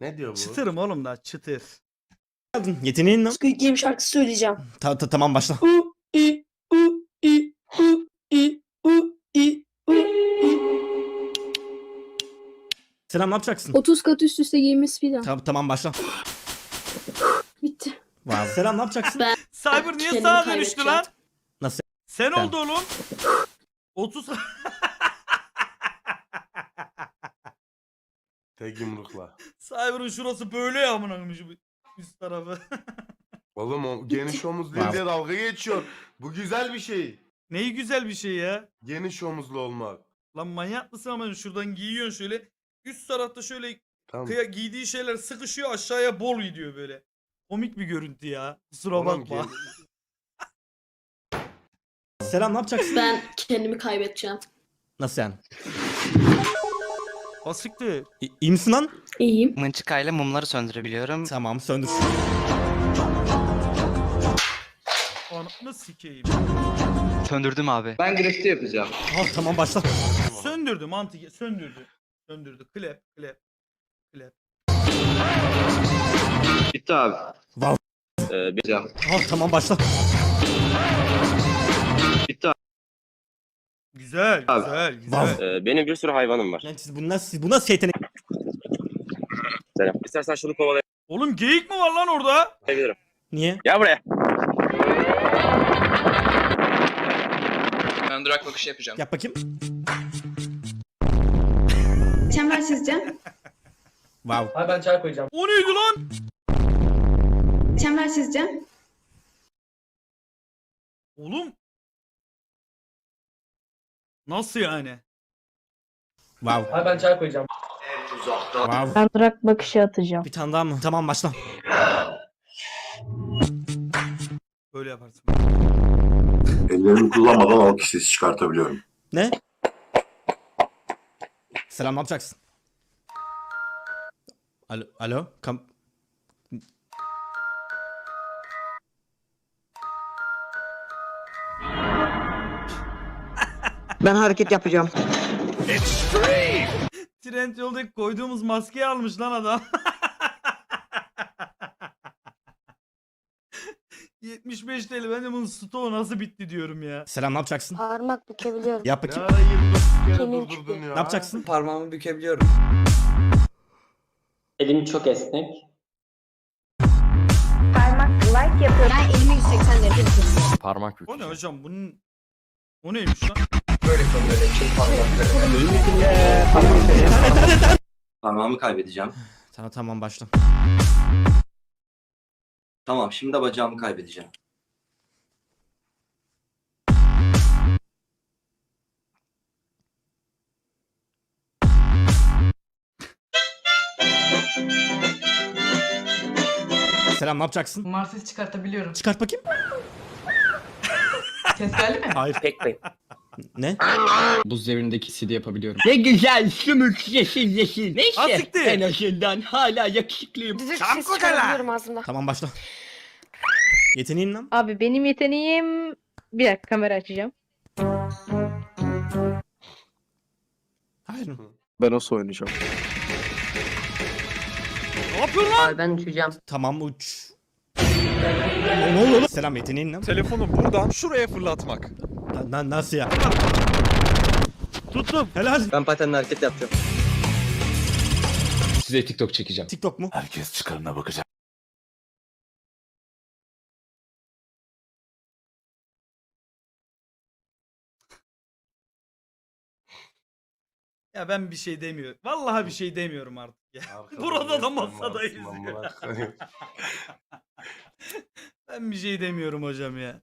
Ne diyor bu? Çıtırım oğlum da çıtır. Yeteneğin ne? Squid Game şarkısı söyleyeceğim. Ta- ta- tamam başla. U i u i u i u i u i. Selam ne yapacaksın? 30 kat üst üste giymiş filan. Ta- tamam başla. Bitti. Wow. Selam ne yapacaksın? Ben- Cyber niye Kendimi sağa dönüştü kaybedeceğim. lan? Nasıl? Sen Ben. oldu oğlum. 30 Tek yumrukla. Cyber'ın şurası böyle ya amına koyayım üst tarafı. Oğlum o geniş omuzlu Wow. diye dalga geçiyor. Bu güzel bir şey. Neyi güzel bir şey ya. Geniş omuzlu olmak. Lan manyak mısın ama şuradan giyiyorsun şöyle. Üst tarafta şöyle Tamam. kıya giydiği şeyler sıkışıyor aşağıya bol gidiyor böyle. Komik bir görüntü ya. Kusura Oğlum, bakma. gen- Selam ne yapacaksın? Ben kendimi kaybedeceğim. Nasıl yani? Basiktir. İ- iyi misin lan? İyiyim. Mınçıkayla mumları söndürebiliyorum. Tamam söndür. Ananı sikeyim. Söndürdüm abi. Ben grafiti yapacağım. Ah, tamam başla. Söndürdü mantık söndürdü. Söndürdü. Klep klep. Klep. Bitti abi. Wow. Ee, bileceğim. Ah, tamam başla. Bitti abi. Güzel Abi. güzel güzel. Ee, benim bir sürü hayvanım var. Yani siz bu nasıl, bu nasıl yetenek? Selam. İstersen şunu Oğlum geyik mi var lan orada? kovalayabilirim. Niye? Gel buraya. Ben durak bakışı yapacağım. Yap bakayım. Çember sizce? Wow. Abi ben çay koyacağım. O neydi lan? Çember sizce? Oğlum. Nasıl yani? Wow. Abi ben çay koyacağım. Wow. Ben durak bakışı atacağım. Bir tane daha mı? Tamam başla. Böyle yaparsın. Ellerimi kullanmadan alkış sesi çıkartabiliyorum. Ne? Selam ne yapacaksın? Alo, alo, kam... Ben hareket yapacağım. Trend yoldaki koyduğumuz maskeyi almış lan adam. 75 TL ben de bunun stoğu nasıl bitti diyorum ya. Selam ne yapacaksın? Parmak bükebiliyorum. Yap bakayım. ara 29 kere Kemik durdurdun ya. Ne yapacaksın? Parmağımı bükebiliyorum. Elim çok esnek. Parmak like yapıyorum. Ben elimi 180 derece tutuyorum. Parmak O ne hocam bunun... O neymiş lan? Böyle böyle çift Parmağımı kaybedeceğim. Tamam tamam başla. Tamam şimdi de bacağımı kaybedeceğim. Selam ne yapacaksın? Sesi çıkartabiliyorum. Çıkart bakayım. Ses geldi mi? Hayır. Pek pek. Ne? Buz devrindeki CD yapabiliyorum. Ne güzel sümük yeşil yeşil. Neyse en azından hala yakışıklıyım. Kala. ağzımda. Tamam başla. Yeteneğin lan? Abi benim yeteneğim... Bir dakika kamera açacağım. Hayır. Ben o oynayacağım. Ne yapıyorsun lan? Abi ben uçacağım. Tamam uç. Ne, ne oluyor lan? Selam yeteneğin lan? Telefonu buradan şuraya fırlatmak. Lan, lan nasıl ya? Tuttum. Helal. Ben patenle hareket yapacağım. Size TikTok çekeceğim. TikTok mu? Herkes çıkarına bakacak. Ya ben bir şey demiyorum. Vallahi bir şey demiyorum artık ya. Arkada Burada da masadayız Ben bir şey demiyorum hocam ya.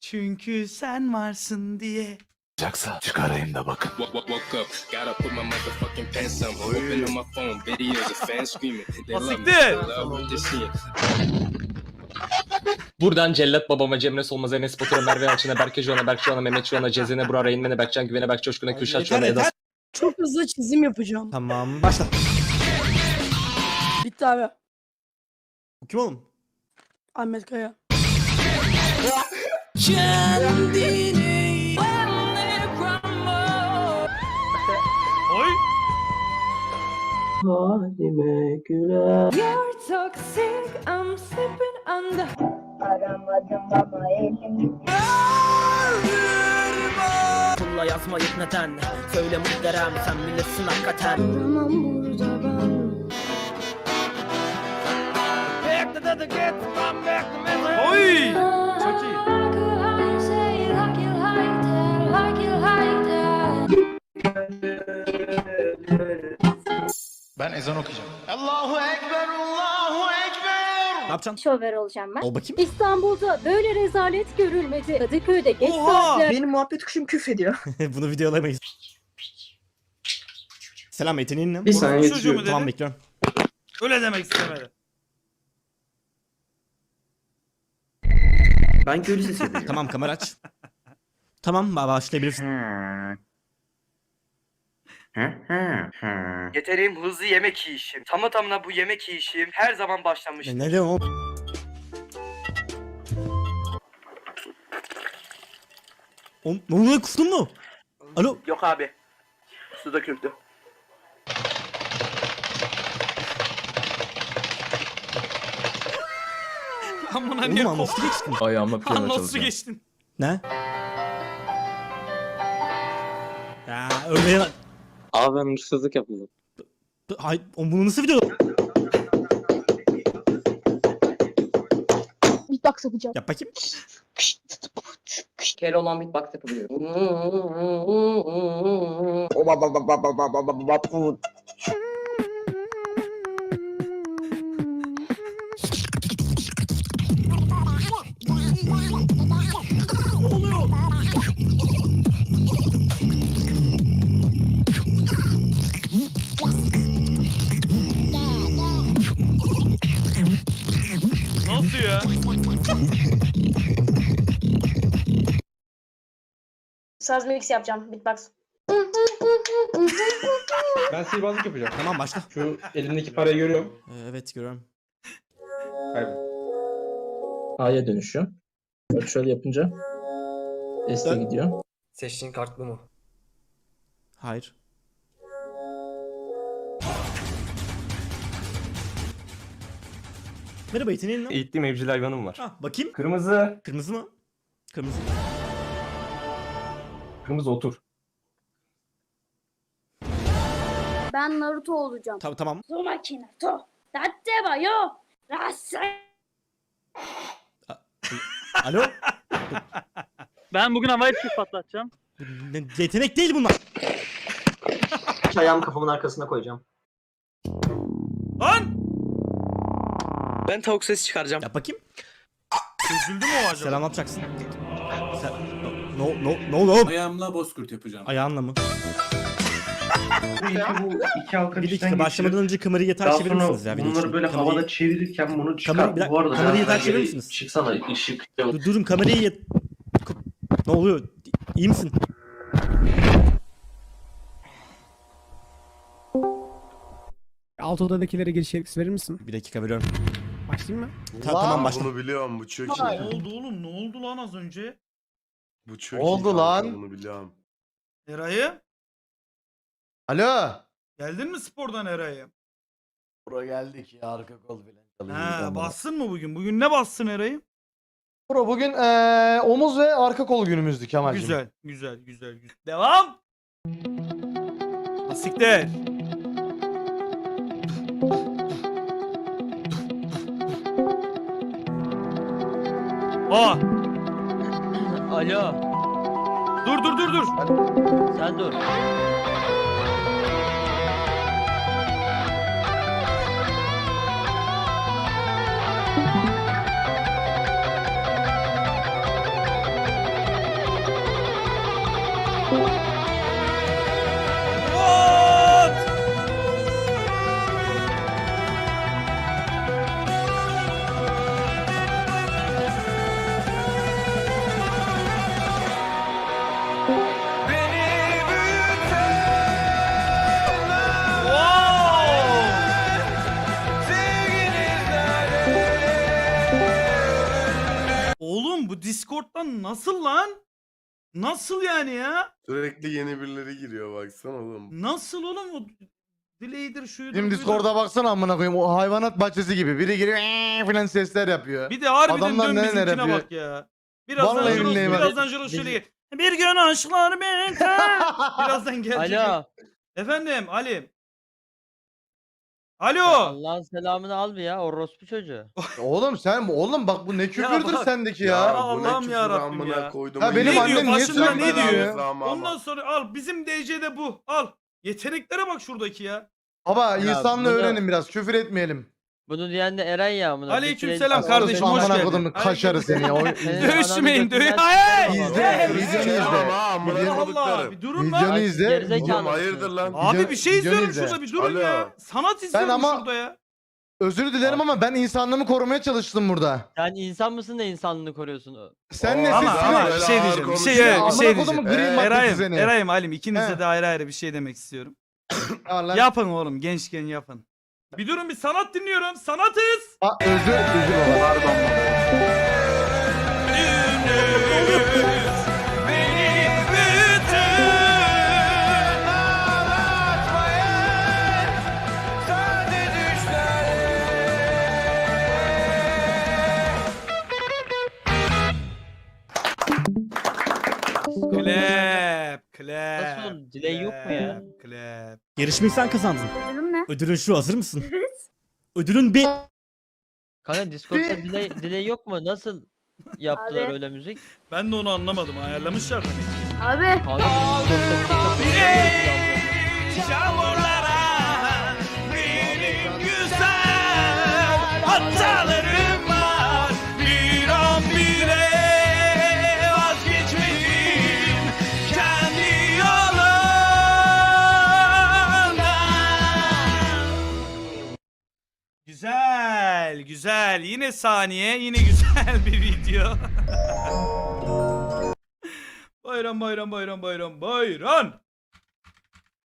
Çünkü sen varsın diye. Çıkacaksa çıkarayım da bakın. Asiktir. Buradan Cellat babama, Cemre Solmaz, Enes Batur'a, Merve Yalçın'a, Berke Joğan'a, Berk Joğan'a, Mehmet Joğan'a, Cezene, Burak Reynmen'e, Berkcan Güven'e, Berk Coşkun'a, Kürşat Joğan'a, Eda. Çok hızlı çizim yapacağım. Tamam başla. Bitti abi. Bu kim oğlum? Ahmet Kaya. Oy. halime güler. Aramadım ama elim Pulla yazmayıp neden? Söyle muhterem sen bilirsin hakikaten. Duramam burada Oy! Çok iyi. Ben ezan okuyacağım. Ne yapacaksın? şover olacağım ben. Ol bakayım. İstanbul'da böyle rezalet görülmedi. Kadıköy'de geç Oha! saatler. Benim muhabbet kuşum küfrediyor. Bunu videolayamayız. Selam ne? Bir saniye Çocuğu mu dedi? Tamam bekliyorum. Öyle demek istemedi. Ben köylü sesi yapacağım. Tamam kamera aç. Tamam ba- başlayabilirsin. Yeteneğim hızlı yemek yiyişim. Tamı tamına bu yemek yiyişim her zaman başlamış. Ne, ne diyorsun oğlum? Oğlum ne oluyor kustun mu? Alo Yok abi. Su döküldü. Amına niye oğlum nasıl geçtin? Ayağıma piyano nasıl çalacağım. geçtin? Ne? Ya öyle ya. Abi ben hırsızlık yapıldı. Hay, oğlum bunu nasıl video? Beatbox yapacağım. Yap bakayım. Kel olan beatbox yapabiliyor. Nasıl ya? Saz mix yapacağım beatbox. Ben sihirbazlık yapacağım. Tamam başla. Şu elimdeki parayı görüyorum. Ee, evet görüyorum. A'ya dönüşüyor. Bak şöyle yapınca S'e Dön. gidiyor. Seçtiğin kartlı mı? Hayır. Merhaba yeteneğin ne? Eğittiğim evcil hayvanım var. Ha, bakayım. Kırmızı. Kırmızı mı? Kırmızı. Kırmızı otur. Ben Naruto olacağım. Ta- tamam. Uzumaki Naruto. Datte wa yo. Alo? Ben bugün havai fişek patlatacağım. Ne- Yetenek değil bunlar. Ayağımı kafamın arkasına koyacağım. Lan! Ben tavuk sesi çıkaracağım. Yap bakayım. Çözüldü mü o acaba? Selam ne yapacaksın? Sen... No, no, no, no. Ayağımla bozkurt yapacağım. Ayağınla mı? Bu iki, bu iki halka Bir dakika başlamadan önce kamerayı yeter çevirir misiniz ya? video için? Kamerayı- çevirirken bunu Kamerayı, bir dakika, kamerayı yeter çevirir misiniz? Çıksana ışık. Dur, durun kamerayı yet... Ne oluyor? İyi misin? Alt odadakilere giriş yetkisi verir misin? Bir dakika veriyorum. Başlayayım mı? Ta- tamam başla. Bunu biliyorum bu çok Ne iyi. oldu oğlum? Ne oldu lan az önce? Bu çok Oldu Oldu kanka, lan. Bunu biliyorum. Eray'ı? Alo. Geldin mi spordan Eray'ı? Bura geldik ya arka kol falan. Ha, bassın mı bugün? Bugün ne bassın Eray'ı? Bro bugün eee, omuz ve arka kol günümüzdü Kemal'cim. Güzel, güzel, güzel, güzel. Devam. Asiktir. Aa, Alo. dur dur dur dur. Sen dur. Discord'dan nasıl lan? Nasıl yani ya? Sürekli yeni birileri giriyor baksana oğlum. Nasıl oğlum? o- Delay'dir şuydur. Şimdi buydur. Discord'a baksana amına koyayım. O hayvanat bahçesi gibi. Biri giriyor "Eee" filan sesler yapıyor. Bir de harbiden Adamlar dön neler bizimkine yapıyor. bak ya. Birazdan Vallahi Jiros, billahi bak. birazdan Jiros şöyle gel. Bir gün aşklar biter. birazdan gelecek. Alo. Efendim Ali. Alo. Allah'ın selamını al bir ya orospu çocuğu. Oğlum sen oğlum bak bu ne küfürdür bak. sendeki Ya ya. Allah'ım bu ne küfür yarabbim amına ya. koydum. Ya benim Ne annem diyor? niye Başında sürekli ne diyor? Ondan sonra al bizim DC'de bu. Al. Yeteneklere bak şuradaki ya. Baba Ya insanla bunu- öğrenin biraz. Küfür etmeyelim. Bunu diyen de Eren ya amına. Aleykümselam Bir kardeşim, hoş geldin. kodumun kaşarı seni ya. O- Dövüşmeyin, dövüş. Hayır. İzle, izle. Video- Allah koduklarım. bir durun Videonu lan. izle. Gerizekalı. Oğlum hayırdır lan? Abi bir şey videonu izliyorum izle. şurada bir durun Alo. ya. Sanat izliyorum ama- şurada ya. Özür dilerim ama ben insanlığımı korumaya çalıştım burada. Sen insan mısın da insanlığını koruyorsun? Sen nesin? Ama, ama bir şey diyeceğim. Bir şey, evet, bir Amına şey kodumun diyeceğim. green maddesi Eray'ım, seni. Eray'ım, Halim ikinize He. de ayrı ayrı bir şey demek istiyorum. Lan. Yapın oğlum gençken yapın. Bir durun bir sanat dinliyorum. Sanatız. Aa, özür baba. Ya? klep. Yarışmayı sen kazandın. Durum ne? Ödülün şu hazır mısın? Ödülün bir... Kanka Discord'da delay, delay yok mu? Nasıl yaptılar Abi. öyle müzik? Ben de onu anlamadım. Ayarlamışlar demek. Abi. Kanka Discord'da bir benim güzel hatalarım yine saniye yine güzel bir video. Bayram bayram bayram bayram bayram